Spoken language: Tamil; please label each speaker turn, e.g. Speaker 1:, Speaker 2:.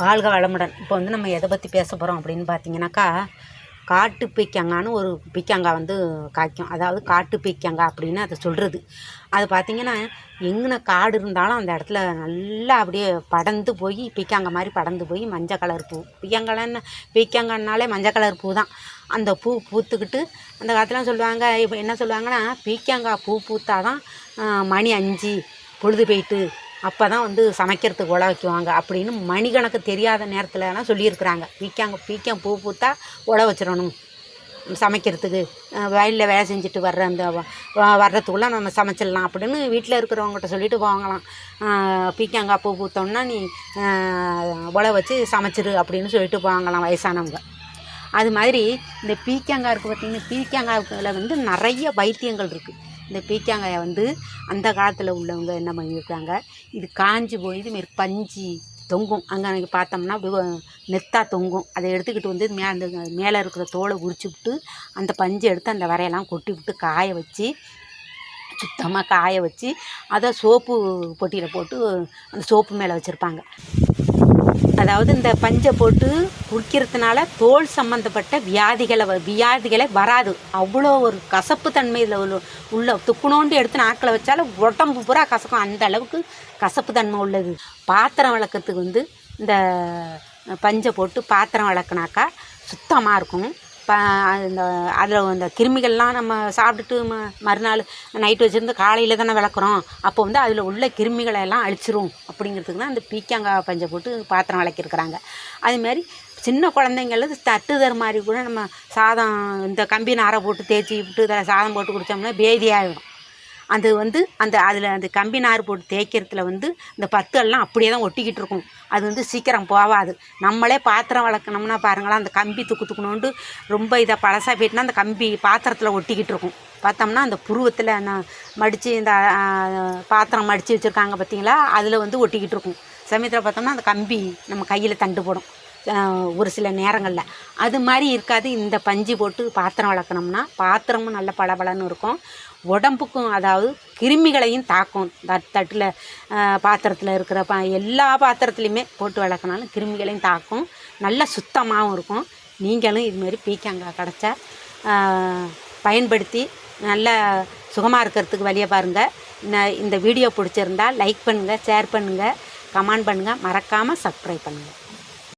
Speaker 1: வாழ்க வளமுடன். இப்போ வந்து நம்ம எதை பற்றி பேச போகிறோம் அப்படின்னு பார்த்தீங்கன்னாக்கா காட்டு பீக்கங்கான்னு ஒரு பீக்கங்காய் வந்து காய்க்கும். அதாவது காட்டு பீக்கங்காய் அப்படின்னு அதை சொல்கிறது அது பார்த்தீங்கன்னா எங்கன காடு இருந்தாலும் அந்த இடத்துல நல்லா அப்படியே படந்து போய் பீக்காங்க மாதிரி படந்து போய் மஞ்சள் கலர் பூ. பீக்கங்காய்ன்னு பீக்கங்காய்னாலே மஞ்சள் கலர் பூ தான் அந்த பூ பூத்துக்கிட்டு அந்த காலத்துலாம் சொல்லுவாங்க இப்போ என்ன சொல்லுவாங்கன்னா பீக்கங்காய் பூ பூத்தாதான் மணி அஞ்சு பொழுது போயிட்டு அப்போ தான் வந்து சமைக்கிறதுக்கு உழ வைக்குவாங்க. அப்படின்னு மணிக்கணக்கு தெரியாத நேரத்தில்லாம் சொல்லியிருக்கிறாங்க. பீக்காங்க பீக்கம் பூ பூத்தா உழ வச்சிடணும். சமைக்கிறதுக்கு வயலில் வேலை செஞ்சுட்டு வர்ற அந்த வ- வ- வர்றதுக்குள்ளே நம்ம சமைச்சிடலாம் அப்படின்னு வீட்டில் இருக்கிறவங்ககிட்ட சொல்லிட்டு போவாங்களாம் பீக்காங்காய் பூ பூத்தோம்னா நீ உழ வச்சு சமைச்சிரு அப்படின்னு சொல்லிட்டு போவாங்களாம் வயசானவங்க. அது மாதிரி இந்த பீக்காங்காய் இருக்குது பார்த்தீங்கன்னா பீக்கங்காய்ல வந்து நிறைய வைத்தியங்கள் இருக்குது இந்த பீக்காங்காயை வந்து அந்த காலத்தில் உள்ளவங்க என்ன பண்ணியிருக்காங்க இது காஞ்சி போய் இதுமாரி பஞ்சு தொங்கும். அங்கே அன்றைக்கி பார்த்தோம்னா அப்படியே நெத்தா தொங்கும். அதை எடுத்துக்கிட்டு வந்து மே அந்த மேலே இருக்கிற தோலை உரிச்சு விட்டு அந்த பஞ்சை எடுத்து அந்த வரையெல்லாம் கொட்டி விட்டு காய வச்சு சுத்தமாக காய வச்சு அதை சோப்பு பொட்டியில் போட்டு அந்த சோப்பு மேலே வச்சுருப்பாங்க. அதாவது இந்த பஞ்சை போட்டு குடிக்கிறதுனால தோல் சம்மந்தப்பட்ட வியாதிகளை வ- வராது. அவ்வளோ ஒரு கசப்பு தன்மையில் உள்ள உள்ள துக்குனோண்டு எடுத்து நாக்கில் வச்சாலும் உடம்பு பூரா கசக்கும். அந்த அளவுக்கு கசப்பு தன்மை உள்ளது. பாத்திரம் விளக்கத்துக்கு வந்து இந்த பஞ்சை போட்டு பாத்திரம் விளக்குனாக்கா சுத்தமாக இருக்கும். ப இந்த அதில் அந்த கிருமிகள்லாம் நம்ம சாப்பிட்டுட்டு ம மறுநாள் நைட்டு வச்சுருந்து காலையில் தானே விளக்குறோம். அப்போ வந்து அதில் உள்ள கிருமிகளை எல்லாம் அழிச்சிரும். அப்படிங்கிறதுக்கு தான் அந்த பீக்காங்காய் பஞ்சை போட்டு பாத்திரம் விளக்கியிருக்கிறாங்க. அதுமாரி சின்ன குழந்தைங்களுக்கு தட்டுதர் மாதிரி கூட நம்ம சாதம் இந்த கம்பி நாரை போட்டு தேய்ச்சி விட்டு சாதம் போட்டு குடித்தோம்னா பேதி ஆகிடும் அது வந்து அந்த அதில் அந்த கம்பி நார் போட்டு தேய்க்கிறதுல வந்து இந்த பத்தெல்லாம் அப்படியே தான் ஒட்டிக்கிட்டு இருக்கும். அது வந்து சீக்கிரம் போகாது நம்மளே பாத்திரம் வளர்க்கணும்னா பாருங்களேன் அந்த கம்பி துக்கு துக்குனோண்டு ரொம்ப இதை பழசாக போயிட்டுனா அந்த கம்பி பாத்திரத்தில் ஒட்டிக்கிட்டு இருக்கும். பார்த்தோம்னா அந்த புருவத்தில் மடித்து இந்த பாத்திரம் மடித்து வச்சுருக்காங்க பார்த்தீங்களா? அதில் வந்து ஒட்டிக்கிட்டு இருக்கும். சமயத்தில் பார்த்தோம்னா அந்த கம்பி நம்ம கையில் தண்டு போடும். ஒரு சில நேரங்களில். அது மாதிரி இருக்காது. இந்த பஞ்சு போட்டு பாத்திரம் வளர்க்கணும்னா பாத்திரமும் நல்ல பளபளன்னு இருக்கும். உடம்புக்கும் அதாவது கிருமிகளையும் தாக்கும். தட் தட்டில் பாத்திரத்தில் இருக்கிற பா எல்லா பாத்திரத்துலையுமே போட்டு வளர்க்கனாலும் கிருமிகளையும் தாக்கும். நல்லா சுத்தமாகவும் இருக்கும். நீங்களும் இதுமாரி பீக்கங்காய் கிடச்சா பயன்படுத்தி நல்ல சுகமாக இருக்கிறதுக்கு வழியை பாருங்கள் இந்த- இந்த வீடியோ பிடிச்சிருந்தா லைக் பண்ணுங்கள் ஷேர் பண்ணுங்கள் கமெண்ட் பண்ணுங்கள் மறக்காமல் சப்ஸ்கிரைப் பண்ணுங்கள்